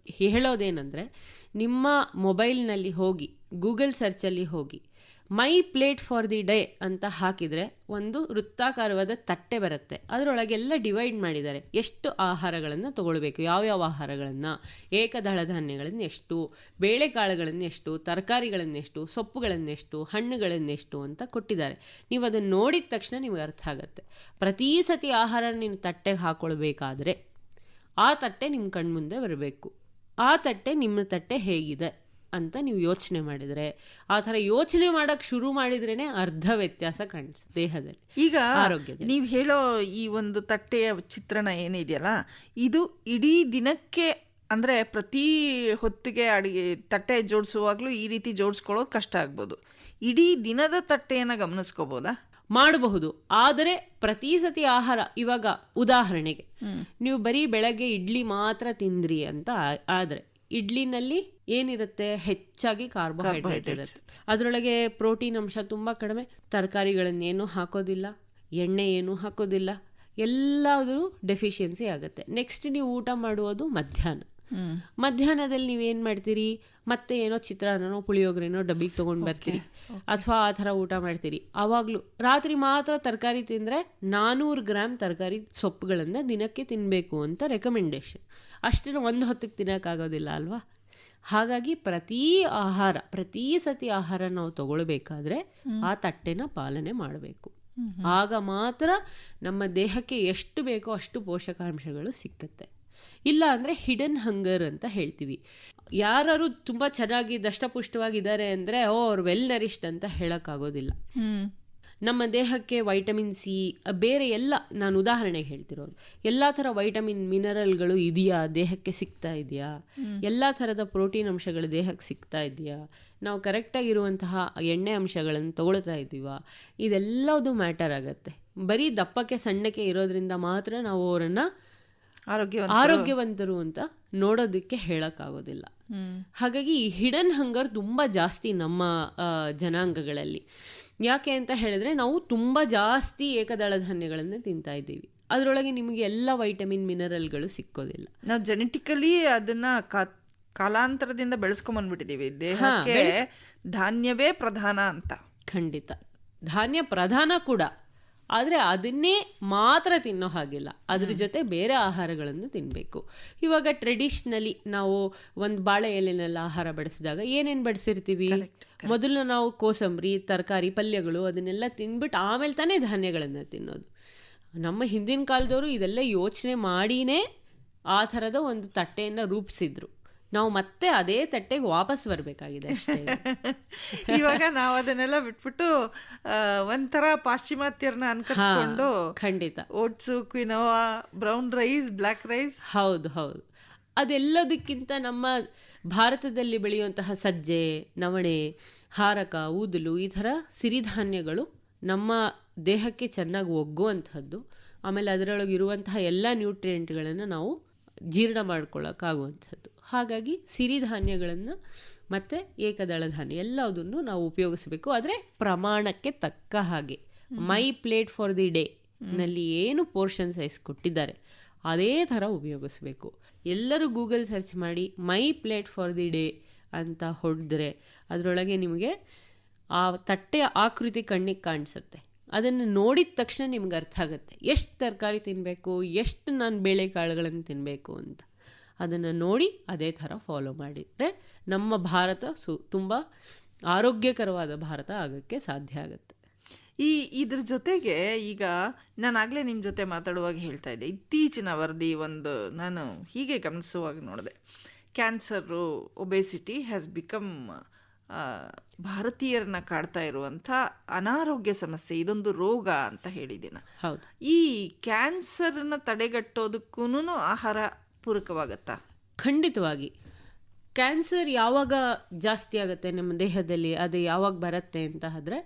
ಹೇಳೋದೇನೆಂದ್ರೆ ನಿಮ್ಮ ಮೊಬೈಲ್ನಲ್ಲಿ ಹೋಗಿ ಗೂಗಲ್ ಸರ್ಚಲ್ಲಿ ಹೋಗಿ my plate for the day ಅಂತ ಹಾಕಿದರೆ ಒಂದು ವೃತ್ತಾಕಾರವಾದ ತಟ್ಟೆ ಬರುತ್ತೆ. ಅದರೊಳಗೆಲ್ಲ ಡಿವೈಡ್ ಮಾಡಿದ್ದಾರೆ ಎಷ್ಟು ಆಹಾರಗಳನ್ನು ತಗೊಳ್ಬೇಕು ಯಾವ್ಯಾವ ಆಹಾರಗಳನ್ನು ಏಕದಳ ಧಾನ್ಯಗಳನ್ನು ಎಷ್ಟು, ಬೇಳೆಕಾಳುಗಳನ್ನು ಎಷ್ಟು ತರಕಾರಿಗಳನ್ನೆಷ್ಟು ಸೊಪ್ಪುಗಳನ್ನೆಷ್ಟು ಹಣ್ಣುಗಳನ್ನೆಷ್ಟು ಅಂತ ಕೊಟ್ಟಿದ್ದಾರೆ. ನೀವು ಅದನ್ನು ನೋಡಿದ ತಕ್ಷಣ ನಿಮಗೆ ಅರ್ಥ ಆಗುತ್ತೆ. ಪ್ರತಿ ಸತಿ ಆಹಾರ ನೀನು ತಟ್ಟೆಗೆ ಹಾಕ್ಕೊಳ್ಬೇಕಾದ್ರೆ ಆ ತಟ್ಟೆ ನಿಮ್ಮ ಕಣ್ಮುಂದೆ ಬರಬೇಕು. ಆ ತಟ್ಟೆ ನಿಮ್ಮ ತಟ್ಟೆ ಹೇಗಿದೆ. ಅಂತ ನೀವು ಯೋಚನೆ ಮಾಡಿದರೆ ಆ ಥರ ಯೋಚನೆ ಮಾಡೋಕ್ಕೆ ಶುರು ಮಾಡಿದ್ರೇ ಅರ್ಧ ವ್ಯತ್ಯಾಸ ಕಾಣಿಸ್ ದೇಹದಲ್ಲಿ ಈಗ ಆರೋಗ್ಯ ನೀವು ಹೇಳೋ ಈ ಒಂದು ತಟ್ಟೆಯ ಚಿತ್ರಣ ಏನಿದೆಯಲ್ಲ ಇದು ಇಡೀ ದಿನಕ್ಕೆ ಅಂದ್ರೆ ಪ್ರತಿ ಹೊತ್ತಿಗೆ ಅಡಿಗೆ ತಟ್ಟೆ ಜೋಡಿಸುವಾಗ್ಲೂ ಈ ರೀತಿ ಜೋಡಿಸ್ಕೊಳ್ಳೋದು ಕಷ್ಟ ಆಗ್ಬೋದು. ಇಡೀ ದಿನದ ತಟ್ಟೆಯನ್ನ ಗಮನಿಸ್ಕೋಬೋದಾ? ಮಾಡಬಹುದು. ಆದರೆ ಪ್ರತಿ ಸತಿ ಆಹಾರ ಇವಾಗ ಉದಾಹರಣೆಗೆ ನೀವು ಬರೀ ಬೆಳಗ್ಗೆ ಇಡ್ಲಿ ಮಾತ್ರ ತಿಂದ್ರಿ ಅಂತ ಆದ್ರೆ ಇಡ್ಲಿನಲ್ಲಿ ಏನಿರುತ್ತೆ? ಹೆಚ್ಚಾಗಿ ಕಾರ್ಬೋಹೈಡ್ರೇಟ್ ಇರುತ್ತೆ. ಅದರೊಳಗೆ ಪ್ರೋಟೀನ್ ಅಂಶ ತುಂಬ ಕಡಿಮೆ. ತರಕಾರಿಗಳನ್ನೇನು ಹಾಕೋದಿಲ್ಲ. ಎಣ್ಣೆ ಏನು ಹಾಕೋದಿಲ್ಲ. ಎಲ್ಲಾದರೂ ಡೆಫಿಷಿಯನ್ಸಿ ಆಗುತ್ತೆ. ನೆಕ್ಸ್ಟ್ ನೀವು ಊಟ ಮಾಡುವುದು ಮಧ್ಯಾಹ್ನ. ಮಧ್ಯಾಹ್ನದಲ್ಲಿ ನೀವೇನು ಮಾಡ್ತೀರಿ? ಮತ್ತೆ ಏನೋ ಚಿತ್ರಾನ್ನನೋ ಪುಳಿಯೋಗರೆನೋ ಡಬ್ಬಿಗೆ ತೊಗೊಂಡು ಬರ್ತೀರಿ. ಅಥವಾ ಆ ಥರ ಊಟ ಮಾಡ್ತೀರಿ. ಆವಾಗಲೂ ರಾತ್ರಿ ಮಾತ್ರ ತರಕಾರಿ ತಿಂದರೆ ನಾನ್ನೂರು ಗ್ರಾಮ್ ತರಕಾರಿ ಸೊಪ್ಪುಗಳನ್ನು ದಿನಕ್ಕೆ ತಿನ್ನಬೇಕು ಅಂತ ರೆಕಮೆಂಡೇಶನ್ ಅಷ್ಟನ್ನು ಒಂದು ಹೊತ್ತಿಗೆ ತಿನ್ನೋಕ್ಕಾಗೋದಿಲ್ಲ ಅಲ್ವಾ? ಹಾಗಾಗಿ ಪ್ರತಿ ಆಹಾರ ಪ್ರತಿ ಸತಿ ಆಹಾರ ನಾವು ತಗೊಳ್ಬೇಕಾದ್ರೆ ಆ ತಟ್ಟೆನ ಪಾಲನೆ ಮಾಡಬೇಕು. ಆಗ ಮಾತ್ರ ನಮ್ಮ ದೇಹಕ್ಕೆ ಎಷ್ಟು ಬೇಕೋ ಅಷ್ಟು ಪೋಷಕಾಂಶಗಳು ಸಿಕ್ಕತ್ತೆ. ಇಲ್ಲ ಅಂದರೆ ಹಿಡನ್ ಹಂಗರ್ ಅಂತ ಹೇಳ್ತೀವಿ. ಯಾರು ತುಂಬ ಚೆನ್ನಾಗಿ ದಷ್ಟಪುಷ್ಟವಾಗಿದ್ದಾರೆ ಅಂದರೆ ಓ ಅವ್ರು ವೆಲ್ ನರಿಷ್ಡ್ ಅಂತ ಹೇಳೋಕ್ಕಾಗೋದಿಲ್ಲ. ನಮ್ಮ ದೇಹಕ್ಕೆ ವೈಟಮಿನ್ ಸಿ ಬೇರೆ ಎಲ್ಲ ನಾನು ಉದಾಹರಣೆಗೆ ಹೇಳ್ತಿರೋದು. ಎಲ್ಲ ಥರ ವೈಟಮಿನ್ ಮಿನರಲ್ಗಳು ಇದೆಯಾ? ದೇಹಕ್ಕೆ ಸಿಗ್ತಾ ಇದೆಯಾ? ಎಲ್ಲ ಥರದ ಪ್ರೋಟೀನ್ ಅಂಶಗಳು ದೇಹಕ್ಕೆ ಸಿಗ್ತಾ ಇದೆಯಾ? ನಾವು ಕರೆಕ್ಟಾಗಿರುವಂತಹ ಎಣ್ಣೆ ಅಂಶಗಳನ್ನು ತಗೊಳ್ತಾ ಇದ್ದೀವ? ಇದೆಲ್ಲದು ಮ್ಯಾಟರ್ ಆಗುತ್ತೆ. ಬರೀ ದಪ್ಪಕ್ಕೆ ಸಣ್ಣಕ್ಕೆ ಇರೋದ್ರಿಂದ ಮಾತ್ರ ನಾವು ಅವರನ್ನು ಆರೋಗ್ಯವಂತರು. ಅಂತ ನೋಡೋದಕ್ಕೆ ಹೇಳಕ್ಕಾಗೋದಿಲ್ಲ. ಹಾಗಾಗಿ ಈ ಹಿಡನ್ ಹಂಗರ್ ತುಂಬಾ ಜಾಸ್ತಿ ನಮ್ಮ ಜನಾಂಗಗಳಲ್ಲಿ. ಯಾಕೆ ಅಂತ ಹೇಳಿದ್ರೆ ನಾವು ತುಂಬಾ ಜಾಸ್ತಿ ಏಕದಳ ಧಾನ್ಯಗಳನ್ನು ತಿಂತಾ ಇದ್ದೀವಿ. ಅದರೊಳಗೆ ನಿಮಗೆ ಎಲ್ಲ ವೈಟಮಿನ್ ಮಿನರಲ್ಗಳು ಸಿಕ್ಕೋದಿಲ್ಲ. ನಾವು ಜೆನೆಟಿಕಲಿ ಅದನ್ನ ಕಾ- ಕಾಲಾಂತರದಿಂದ ಬೆಳೆಸ್ಕೊಂಬಂದ್ಬಿಟ್ಟಿದೀವಿ ದೇಹಕ್ಕೆ ಧಾನ್ಯವೇ ಪ್ರಧಾನ ಅಂತ. ಖಂಡಿತ. ಧಾನ್ಯ ಪ್ರಧಾನ ಕೂಡ. ಆದರೆ ಅದನ್ನೇ ಮಾತ್ರ ತಿನ್ನೋ ಹಾಗಿಲ್ಲ. ಅದ್ರ ಜೊತೆ ಬೇರೆ ಆಹಾರಗಳನ್ನು ತಿನ್ನಬೇಕು ಇವಾಗ ಟ್ರೆಡಿಷ್ನಲಿ ನಾವು ಒಂದು ಬಾಳೆ ಎಲೆನೆಲ್ಲ ಆಹಾರ ಬಡಿಸಿದಾಗ ಏನೇನು ಬಡಿಸಿರ್ತೀವಿ? ಮೊದಲು ನಾವು ಕೋಸಂಬರಿ ತರಕಾರಿ ಪಲ್ಯಗಳು ಅದನ್ನೆಲ್ಲ ತಿನ್ಬಿಟ್ಟು ಆಮೇಲೆ ತಾನೇ ಧಾನ್ಯಗಳನ್ನು ತಿನ್ನೋದು. ನಮ್ಮ ಹಿಂದಿನ ಕಾಲದವರು ಇದೆಲ್ಲ ಯೋಚನೆ ಮಾಡಿನೇ ಆ ಥರದ ಒಂದು ತಟ್ಟೆಯನ್ನು ರೂಪಿಸಿದ್ರು. ನಾವು ಮತ್ತೆ ಅದೇ ತಟ್ಟೆಗೆ ವಾಪಸ್ ಬರಬೇಕಾಗಿದೆ ಇವಾಗ ನಾವು ಅದನ್ನೆಲ್ಲ ಬಿಟ್ಬಿಟ್ಟು ಒಂಥರ ಪಾಶ್ಚಿಮಾತ್ಯರನ್ನ ಅನ್ಕೊಂಡು ಖಂಡಿತ. Oats quinoa brown rice black rice. ಹೌದು ಹೌದು. ಅದೆಲ್ಲದಕ್ಕಿಂತ ನಮ್ಮ ಭಾರತದಲ್ಲಿ ಬೆಳೆಯುವಂತಹ ಸಜ್ಜೆ ನವಣೆ ಹಾರಕ ಊದಲು ಈ ಥರ ಸಿರಿಧಾನ್ಯಗಳು ನಮ್ಮ ದೇಹಕ್ಕೆ ಚೆನ್ನಾಗಿ ಒಗ್ಗುವಂಥದ್ದು. ಆಮೇಲೆ ಅದರೊಳಗೆ ಇರುವಂತಹ ಎಲ್ಲ ನ್ಯೂಟ್ರಿಯೆಂಟ್ಗಳನ್ನು ನಾವು ಜೀರ್ಣ ಮಾಡ್ಕೊಳ್ಳೋಕ್ಕಾಗುವಂಥದ್ದು ಹಾಗಾಗಿ ಸಿರಿಧಾನ್ಯಗಳನ್ನು ಮತ್ತು ಏಕದಳ ಧಾನ್ಯ ಎಲ್ಲದನ್ನು ನಾವು ಉಪಯೋಗಿಸಬೇಕು. ಆದರೆ ಪ್ರಮಾಣಕ್ಕೆ ತಕ್ಕ ಹಾಗೆ. My plate for the day ನಲ್ಲಿ ಏನು ಪೋರ್ಷನ್ ಸೈಜ್ ಕೊಟ್ಟಿದ್ದಾರೆ ಅದೇ ಥರ ಉಪಯೋಗಿಸ್ಬೇಕು. ಎಲ್ಲರೂ ಗೂಗಲ್ ಸರ್ಚ್ ಮಾಡಿ my plate for the day ಅಂತ ಹೊಡೆದ್ರೆ ಅದರೊಳಗೆ ನಿಮಗೆ ಆ ತಟ್ಟೆಯ ಆಕೃತಿ ಕಣ್ಣಿಗೆ ಕಾಣಿಸುತ್ತೆ. ಅದನ್ನು ನೋಡಿದ ತಕ್ಷಣ ನಿಮ್ಗೆ ಅರ್ಥ ಆಗುತ್ತೆ. ಎಷ್ಟು ತರಕಾರಿ ತಿನ್ನಬೇಕು ಎಷ್ಟು ನಾನು ಬೇಳೆಕಾಳುಗಳನ್ನು ತಿನ್ನಬೇಕು ಅಂತ. ಅದನ್ನು ನೋಡಿ ಅದೇ ಥರ ಫಾಲೋ ಮಾಡಿದರೆ ನಮ್ಮ ಭಾರತ ಸು ತುಂಬ ಆರೋಗ್ಯಕರವಾದ ಭಾರತ ಆಗೋಕ್ಕೆ ಸಾಧ್ಯ ಆಗುತ್ತೆ. ಈ ಇದ್ರ ಜೊತೆಗೆ ಈಗ ನಾನು ಆಗಲೇ ನಿಮ್ಮ ಜೊತೆ ಮಾತಾಡುವಾಗ ಹೇಳ್ತಾ ಇದ್ದೆ ಇತ್ತೀಚಿನ ವರದಿ ಒಂದು ನಾನು ಹೀಗೆ ಗಮನಿಸುವಾಗ ನೋಡಿದೆ. ಕ್ಯಾನ್ಸರು ಒಬೆಸಿಟಿ ಹ್ಯಾಸ್ ಬಿಕಮ್ ಭಾರತೀಯರನ್ನ ಕಾಡ್ತಾ ಇರುವಂಥ ಅನಾರೋಗ್ಯ ಸಮಸ್ಯೆ ಇದೊಂದು ರೋಗ ಅಂತ ಹೇಳಿದ್ದೀನ. ಹೌದು. ಈ ಕ್ಯಾನ್ಸರ್ನ ತಡೆಗಟ್ಟೋದಕ್ಕೂ ಆಹಾರ ಪೂರಕವಾಗತ್ತಾ? ಖಂಡಿತವಾಗಿ. ಕ್ಯಾನ್ಸರ್ ಯಾವಾಗ ಜಾಸ್ತಿ ಆಗುತ್ತೆ ನಮ್ಮ ದೇಹದಲ್ಲಿ ಅದು ಯಾವಾಗ ಬರುತ್ತೆ ಅಂತ ಆದರೆ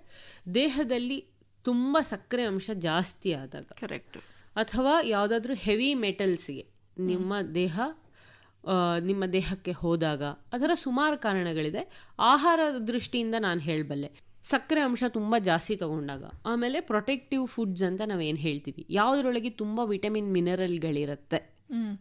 ದೇಹದಲ್ಲಿ ತುಂಬ ಸಕ್ಕರೆ ಅಂಶ ಜಾಸ್ತಿ ಆದಾಗ. ಕರೆಕ್ಟ್ ಅಥವಾ ಯಾವುದಾದ್ರೂ ಹೆವಿ ಮೆಟಲ್ಸ್ಗೆ ನಿಮ್ಮ ದೇಹ ನಿಮ್ಮ ದೇಹಕ್ಕೆ ಹೋದಾಗ ಅದರ ಸುಮಾರು ಕಾರಣಗಳಿದೆ. ಆಹಾರದ ದೃಷ್ಟಿಯಿಂದ ನಾನು ಹೇಳಬಲ್ಲೆ. ಸಕ್ಕರೆ ಅಂಶ ತುಂಬ ಜಾಸ್ತಿ ತಗೊಂಡಾಗ ಆಮೇಲೆ ಪ್ರೊಟೆಕ್ಟಿವ್ ಫುಡ್ಸ್ ಅಂತ ನಾವೇನು ಹೇಳ್ತೀವಿ. ಯಾವುದರೊಳಗೆ ತುಂಬ ವಿಟಮಿನ್ ಮಿನರಲ್ಗಳಿರುತ್ತೆ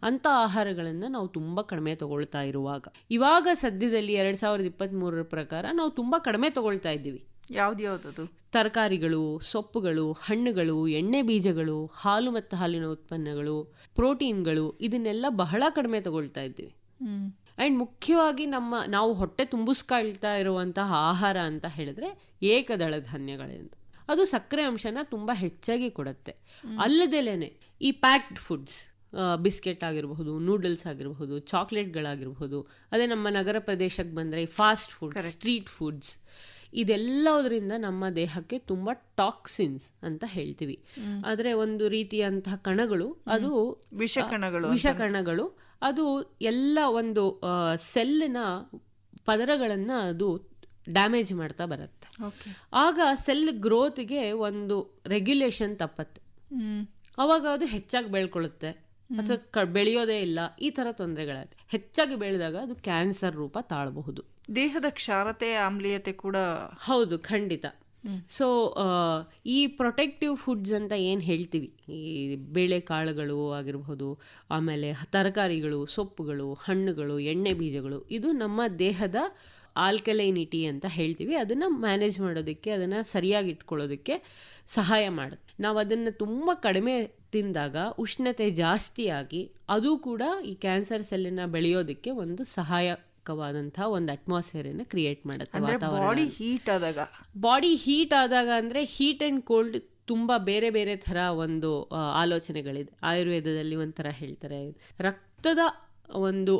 ಅಂತ ಆಹಾರಗಳನ್ನು ನಾವು ತುಂಬ ಕಡಿಮೆ ತಗೊಳ್ತಾ ಇರುವಾಗ. ಇವಾಗ ಸದ್ಯದಲ್ಲಿ ಎರಡ್ ಸಾವಿರದ ಇಪ್ಪತ್ತ್ಮೂರರ ಪ್ರಕಾರ ನಾವು ತುಂಬ ಕಡಿಮೆ ತಗೊಳ್ತಾ ಇದ್ದೀವಿ. ಯಾವ್ದು ತರಕಾರಿಗಳು ಸೊಪ್ಪುಗಳು ಹಣ್ಣುಗಳು ಎಣ್ಣೆ ಬೀಜಗಳು ಹಾಲು ಮತ್ತು ಹಾಲಿನ ಉತ್ಪನ್ನಗಳು ಪ್ರೋಟೀನ್ಗಳು ಇದನ್ನೆಲ್ಲ ಬಹಳ ಕಡಿಮೆ ತಗೊಳ್ತಾ ಇದ್ದೀವಿ. ಅಂಡ್ ಆ್ಯಂಡ್ ಮುಖ್ಯವಾಗಿ ನಮ್ಮ ನಾವು ಹೊಟ್ಟೆ ತುಂಬಿಸ್ಕೊಳ್ತಾ ಇರುವಂತಹ ಆಹಾರ ಅಂತ ಹೇಳಿದ್ರೆ ಏಕದಳ ಧಾನ್ಯಗಳಿಂದ. ಅದು ಸಕ್ಕರೆ ಅಂಶನ ತುಂಬ ಹೆಚ್ಚಾಗಿ ಕೊಡುತ್ತೆ. ಅಲ್ಲದೇನೆ ಈ ಪ್ಯಾಕ್ಡ್ ಫುಡ್ಸ್ ಬಿಸ್ಕೆಟ್ ಆಗಿರಬಹುದು ನೂಡಲ್ಸ್ ಆಗಿರಬಹುದು ಚಾಕ್ಲೇಟ್ಗಳಾಗಿರಬಹುದು ಅದೇ ನಮ್ಮ ನಗರ ಪ್ರದೇಶಕ್ಕೆ ಬಂದರೆ ಫಾಸ್ಟ್ ಫುಡ್ ಸ್ಟ್ರೀಟ್ ಫುಡ್ಸ್ ಇದೆಲ್ಲದರಿಂದ ನಮ್ಮ ದೇಹಕ್ಕೆ ತುಂಬ ಟಾಕ್ಸಿನ್ಸ್ ಅಂತ ಹೇಳ್ತೀವಿ. ಆದರೆ ಒಂದು ರೀತಿಯಂತಹ ಕಣಗಳು ಅದು ವಿಷಕಣಗಳು ವಿಷಕಣಗಳು ಅದು ಎಲ್ಲ ಒಂದು ಸೆಲ್ಲಿನ ಪದರಗಳನ್ನು ಅದು ಡ್ಯಾಮೇಜ್ ಮಾಡ್ತಾ ಬರುತ್ತೆ. ಆಗ ಸೆಲ್ ಗ್ರೋತ್ಗೆ ಒಂದು ರೆಗ್ಯುಲೇಷನ್ ತಪ್ಪತ್ತೆ. ಅವಾಗ ಅದು ಹೆಚ್ಚಾಗಿ ಬೆಳ್ಕೊಳ್ಳುತ್ತೆ. ಅಥವಾ ಬೆಳೆಯೋದೇ ಇಲ್ಲ ಈ ಥರ ತೊಂದರೆಗಳಾಗುತ್ತೆ ಹೆಚ್ಚಾಗಿ ಬೆಳೆದಾಗ ಅದು ಕ್ಯಾನ್ಸರ್ ರೂಪ ತಾಳಬಹುದು. ದೇಹದ ಕ್ಷಾರತೆ ಆಮ್ಲೀಯತೆ ಕೂಡ ಹೌದು ಖಂಡಿತ. ಸೊ ಈ ಪ್ರೊಟೆಕ್ಟಿವ್ ಫುಡ್ಸ್ ಅಂತ ಏನು ಹೇಳ್ತೀವಿ? ಈ ಬೇಳೆ ಕಾಳುಗಳು ಆಗಿರಬಹುದು ಆಮೇಲೆ ತರಕಾರಿಗಳು ಸೊಪ್ಪುಗಳು ಹಣ್ಣುಗಳು ಎಣ್ಣೆ ಬೀಜಗಳು ಇದು ನಮ್ಮ ದೇಹದ ಆಲ್ಕಲೈನಿಟಿ ಅಂತ ಹೇಳ್ತೀವಿ. ಅದನ್ನು ಮ್ಯಾನೇಜ್ ಮಾಡೋದಕ್ಕೆ ಅದನ್ನು ಸರಿಯಾಗಿ ಇಟ್ಕೊಳ್ಳೋದಕ್ಕೆ ಸಹಾಯ ಮಾಡುತ್ತೆ. ನಾವು ಅದನ್ನು ತುಂಬ ಕಡಿಮೆ ತಿಂದಾಗ ಉಷ್ಣತೆ ಜಾಸ್ತಿಯಾಗಿ ಅದು ಕೂಡ ಈ ಕ್ಯಾನ್ಸರ್ ಸೆಲ್ಲಿನ ಬೆಳೆಯೋದಕ್ಕೆ ಒಂದು ಸಹಾಯಕವಾದಂತಹ ಒಂದು ಅಟ್ಮಾಸ್ಫಿಯರನ್ನು ಕ್ರಿಯೇಟ್ ಮಾಡುತ್ತೆ ವಾತಾವರಣ. ಬಾಡಿ ಹೀಟ್ ಆದಾಗ. ಬಾಡಿ ಹೀಟ್ ಆದಾಗ ಅಂದರೆ ಹೀಟ್ ಆ್ಯಂಡ್ ಕೋಲ್ಡ್ ತುಂಬಾ ಬೇರೆ ಬೇರೆ ತರ ಒಂದು ಆಲೋಚನೆಗಳಿದೆ. ಆಯುರ್ವೇದದಲ್ಲಿ ಒಂಥರ ಹೇಳ್ತಾರೆ ರಕ್ತದ ಒಂದು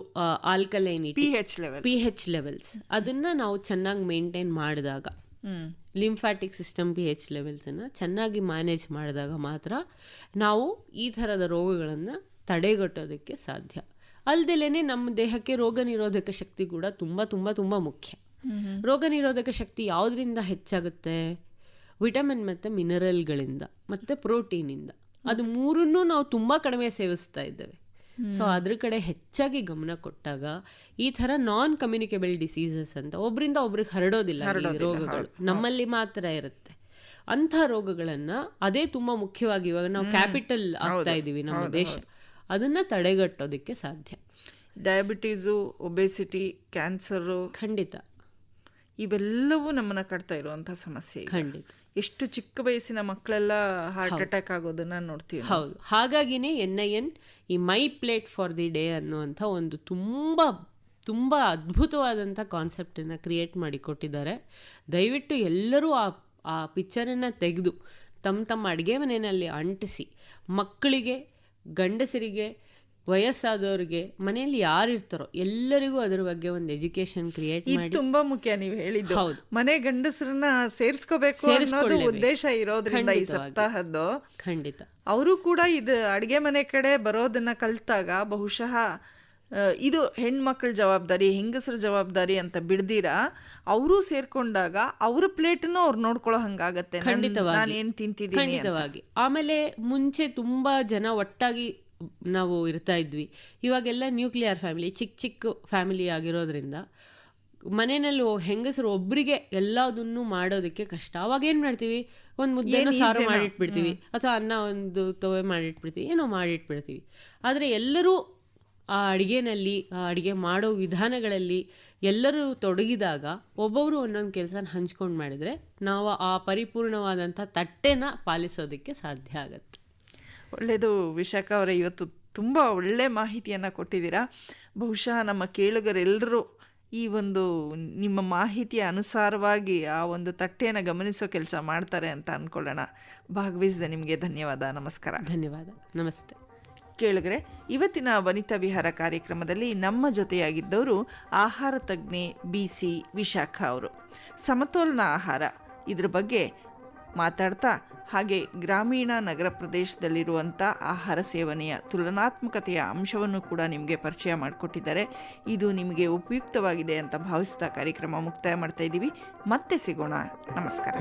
alkalinity P H level P H levels ಅದನ್ನ ನಾವು ಚೆನ್ನಾಗಿ ಮೇಂಟೈನ್ ಮಾಡಿದಾಗ ಲಿಂಫ್ಯಾಟಿಕ್ ಸಿಸ್ಟಮ್ ಪಿ ಎಚ್ ಲೆವೆಲ್ಸನ್ನು ಚೆನ್ನಾಗಿ ಮ್ಯಾನೇಜ್ ಮಾಡಿದಾಗ ಮಾತ್ರ ನಾವು ಈ ಥರದ ರೋಗಗಳನ್ನು ತಡೆಗಟ್ಟೋದಕ್ಕೆ ಸಾಧ್ಯ. ಅಲ್ದಲೇ ನಮ್ಮ ದೇಹಕ್ಕೆ ರೋಗ ನಿರೋಧಕ ಶಕ್ತಿ ಕೂಡ ತುಂಬ ತುಂಬ ತುಂಬ ಮುಖ್ಯ. ರೋಗ ನಿರೋಧಕ ಶಕ್ತಿ ಯಾವುದರಿಂದ ಹೆಚ್ಚಾಗುತ್ತೆ? ವಿಟಮಿನ್ ಮತ್ತು ಮಿನರಲ್ಗಳಿಂದ ಮತ್ತು ಪ್ರೋಟೀನಿಂದ. ಅದು ಮೂರನ್ನೂ ನಾವು ತುಂಬ ಕಡಿಮೆ ಸೇವಿಸ್ತಾ ಇದ್ದೇವೆ. ಸೊ ಅದ್ರ ಕಡೆ ಹೆಚ್ಚಾಗಿ ಗಮನ ಕೊಟ್ಟಾಗ ಈ ತರ ನಾನ್ ಕಮ್ಯುನಿಕೇಬಲ್ ಡಿಸೀಸಸ್ ಅಂತ ಒಬ್ರಿಂದ ಒಬ್ರಿಗೆ ಹರಡೋದಿಲ್ಲ ರೋಗಗಳು. ನಮ್ಮಲ್ಲಿ ಮಾತ್ರ ಇರುತ್ತೆ. ಅಂಥ ರೋಗಗಳನ್ನ ಅದೇ ತುಂಬಾ ಮುಖ್ಯವಾಗಿ ಇವಾಗ ನಾವು ಕ್ಯಾಪಿಟಲ್ ಆಗ್ತಾ ಇದೀವಿ ನಮ್ಮ ದೇಶ. ಅದನ್ನ ತಡೆಗಟ್ಟೋದಕ್ಕೆ ಸಾಧ್ಯ. ಡಯಾಬಿಟೀಸು ಒಬೆಸಿಟಿ ಕ್ಯಾನ್ಸರು ಖಂಡಿತ. ಇವೆಲ್ಲವೂ ನಮ್ಮನ್ನ ಕಟ್ತಾ ಇರುವಂತ ಸಮಸ್ಯೆ ಖಂಡಿತ. ಎಷ್ಟು ಚಿಕ್ಕ ವಯಸ್ಸಿನ ಮಕ್ಕಳೆಲ್ಲ ಹಾರ್ಟ್ ಅಟ್ಯಾಕ್ ಆಗೋದನ್ನ ನೋಡ್ತೀವಿ ಹೌದು. ಹಾಗಾಗಿನೇ ಎನ್ ಐ ಎನ್ ಈ my plate for the day ಅನ್ನುವಂಥ ಒಂದು ತುಂಬ ತುಂಬ ಅದ್ಭುತವಾದಂಥ ಕಾನ್ಸೆಪ್ಟನ್ನು ಕ್ರಿಯೇಟ್ ಮಾಡಿ ಕೊಟ್ಟಿದ್ದಾರೆ ದಯವಿಟ್ಟು ಎಲ್ಲರೂ ಆ ಆ ಪಿಕ್ಚರನ್ನು ತೆಗೆದು ತಮ್ಮ ತಮ್ಮ ಅಡುಗೆ ಮನೆಯಲ್ಲಿ ಅಂಟಿಸಿ ಮಕ್ಕಳಿಗೆ ಗಂಡಸರಿಗೆ ವಯಸ್ಸಾದವ್ರಿಗೆ ಮನೆಯಲ್ಲಿ ಯಾರು ಇರ್ತಾರೋ ಎಲ್ಲರಿಗೂ ಅದ್ರ ಬಗ್ಗೆ ಒಂದು ಎಜುಕೇಶನ್ ಕ್ರಿಯೇಟ್ ಮಾಡಿ. ತುಂಬಾ ಮುಖ್ಯ ನೀವು ಹೇಳಿದ್ದು. ಹೌದು. ಮನೆ ಗಂಡಸರನ್ನ ಸೇರಿಸ್ಕೋಬೇಕು ಅನ್ನೋದು ಉದ್ದೇಶ ಇರೋದ್ರಿಂದ ಈ. ಸಪ್ತಾಹದ್ದು. ಖಂಡಿತ. ಅವರು ಕೂಡ ಇದು ಅಡಿಗೆ ಮನೆ ಕಡೆ ಬರೋದನ್ನ ಕಲ್ತಾಗ ಬಹುಶಃ ಇದು ಹೆಣ್ಮಕ್ಳ ಜವಾಬ್ದಾರಿ ಹೆಂಗಸರ ಜವಾಬ್ದಾರಿ ಅಂತ ಬಿಡ್ದಿರ ಅವರು ಸೇರ್ಕೊಂಡಾಗ ಅವ್ರ ಪ್ಲೇಟನ್ನು ಅವ್ರು ನೋಡ್ಕೊಳ್ಳೋ ಹಂಗಾಗತ್ತೆ. ನನ್- ಖಂಡಿತವಾಗಿ. ನಾನ್ ಏನ್ ತಿಂತಿದ್ದೀನಿ ಖಂಡಿತವಾಗಿ. ಆಮೇಲೆ ಮುಂಚೆ ತುಂಬಾ ಜನ ಒಟ್ಟಾಗಿ ನಾವು ಇರ್ತಾ ಇದ್ವಿ. ಇವಾಗೆಲ್ಲ ನ್ಯೂಕ್ಲಿಯರ್ ಫ್ಯಾಮಿಲಿ ಚಿಕ್ಕ ಚಿಕ್ಕ ಫ್ಯಾಮಿಲಿ ಆಗಿರೋದ್ರಿಂದ ಮನೆಯಲ್ಲಿ ಹೆಂಗಸರು ಒಬ್ರಿಗೆ ಎಲ್ಲದನ್ನು ಮಾಡೋದಕ್ಕೆ ಕಷ್ಟ. ಅವಾಗ ಏನು ಮಾಡ್ತೀವಿ? ಒಂದು ಮುದ್ದೆನೋ ಸಾರು ಮಾಡಿಟ್ಬಿಡ್ತೀವಿ. ಅಥವಾ ಅನ್ನ ಒಂದು ತೊವೆ ಮಾಡಿಟ್ಬಿಡ್ತೀವಿ. ಏನೋ ಮಾಡಿಟ್ಬಿಡ್ತೀವಿ. ಆದರೆ ಎಲ್ಲರೂ ಆ ಅಡುಗೆನಲ್ಲಿ ಆ ಅಡುಗೆ ಮಾಡೋ ವಿಧಾನಗಳಲ್ಲಿ ಎಲ್ಲರೂ ತೊಡಗಿದಾಗ ಒಬ್ಬೊಬ್ಬರು ಒಂದೊಂದು ಕೆಲಸನ ಹಂಚ್ಕೊಂಡು ಮಾಡಿದರೆ ನಾವು ಆ ಪರಿಪೂರ್ಣವಾದಂಥ ತಟ್ಟೆನ ಪಾಲಿಸೋದಕ್ಕೆ ಸಾಧ್ಯ ಆಗತ್ತೆ. ಒಳ್ಳೆಯದು ವಿಶಾಖ ಅವರೇ ಇವತ್ತು ತುಂಬ ಒಳ್ಳೆ ಮಾಹಿತಿಯನ್ನು ಕೊಟ್ಟಿದ್ದೀರಾ. ಬಹುಶಃ ನಮ್ಮ ಕೇಳುಗರೆಲ್ಲರೂ ಈ ಒಂದು ನಿಮ್ಮ ಮಾಹಿತಿಯ ಅನುಸಾರವಾಗಿ ಆ ಒಂದು ತಟ್ಟೆಯನ್ನು ಗಮನಿಸೋ ಕೆಲಸ ಮಾಡ್ತಾರೆ ಅಂತ ಅಂದ್ಕೊಳ್ಳೋಣ ಭಾಗವಹಿಸಿದ ನಿಮಗೆ ಧನ್ಯವಾದ ನಮಸ್ಕಾರ. ಧನ್ಯವಾದ ನಮಸ್ತೆ. ಕೇಳಿದ್ರೆ ಇವತ್ತಿನ ವನಿತಾ ವಿಹಾರ ಕಾರ್ಯಕ್ರಮದಲ್ಲಿ ನಮ್ಮ ಜೊತೆಯಾಗಿದ್ದವರು ಆಹಾರ ತಜ್ಞೆ ಬಿ ಸಿ ವಿಶಾಖ ಅವರು. ಸಮತೋಲನ ಆಹಾರ ಇದ್ರ ಬಗ್ಗೆ ಮಾತಾಡ್ತಾ, ಹಾಗೆ ಗ್ರಾಮೀಣ ನಗರ ಪ್ರದೇಶದಲ್ಲಿರುವಂಥ ಆಹಾರ ಸೇವನೆಯ ತುಲನಾತ್ಮಕತೆಯ ಅಂಶವನ್ನು ಕೂಡ ನಿಮಗೆ ಪರಿಚಯ ಮಾಡಿಕೊಟ್ಟಿದ್ದಾರೆ. ಇದು ನಿಮಗೆ ಉಪಯುಕ್ತವಾಗಿದೆ ಅಂತ ಭಾವಿಸ್ತಾ ಕಾರ್ಯಕ್ರಮ ಮುಕ್ತಾಯ ಮಾಡ್ತಾ ಇದ್ದೀವಿ. ಮತ್ತೆ ಸಿಗೋಣ. ನಮಸ್ಕಾರ.